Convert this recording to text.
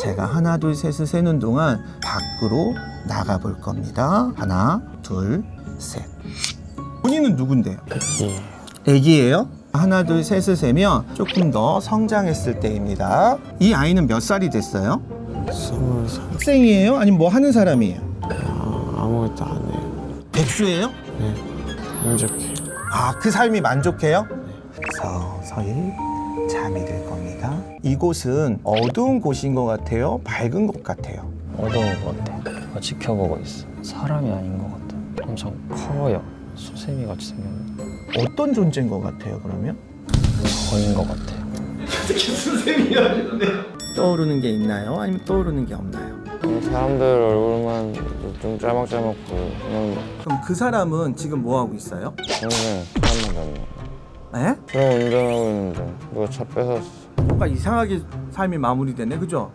제가 하나 둘 셋을 세는 동안 밖으로 나가 볼 겁니다. 하나 둘 셋. 본인은 누군데요? 예. 애기예요? 하나 둘 셋을 세면 조금 더 성장했을 때입니다. 이 아이는 몇 살이 됐어요? 스물 살. 학생이에요? 아니면 뭐 하는 사람이에요? 아, 아무것도 안 해요. 백수예요? 네. 만족해요. 아, 그 삶이 만족해요? 서서히 잠이 들 겁니다. 이곳은 어두운 곳인 것 같아요? 밝은 것 같아요? 어두운 것 같아. 어, 지켜보고 있어. 사람이 아닌 것 같아. 엄청 커요. 수세미 같이 생겼는데 어떤 존재인 것 같아요, 그러면? 거인 것 같아요. 떠오르는 게 있나요? 아니면 떠오르는 게 없나요? 사람들 얼굴만 좀 짤막짤막 보여. 그냥 그럼 그 사람은 지금 뭐 하고 있어요? 평생 사람만 닮아. 에? 그럼 운전하고 있는데 누가 차 뺏었어. 뭔가 이상하게 삶이 마무리되네, 그죠?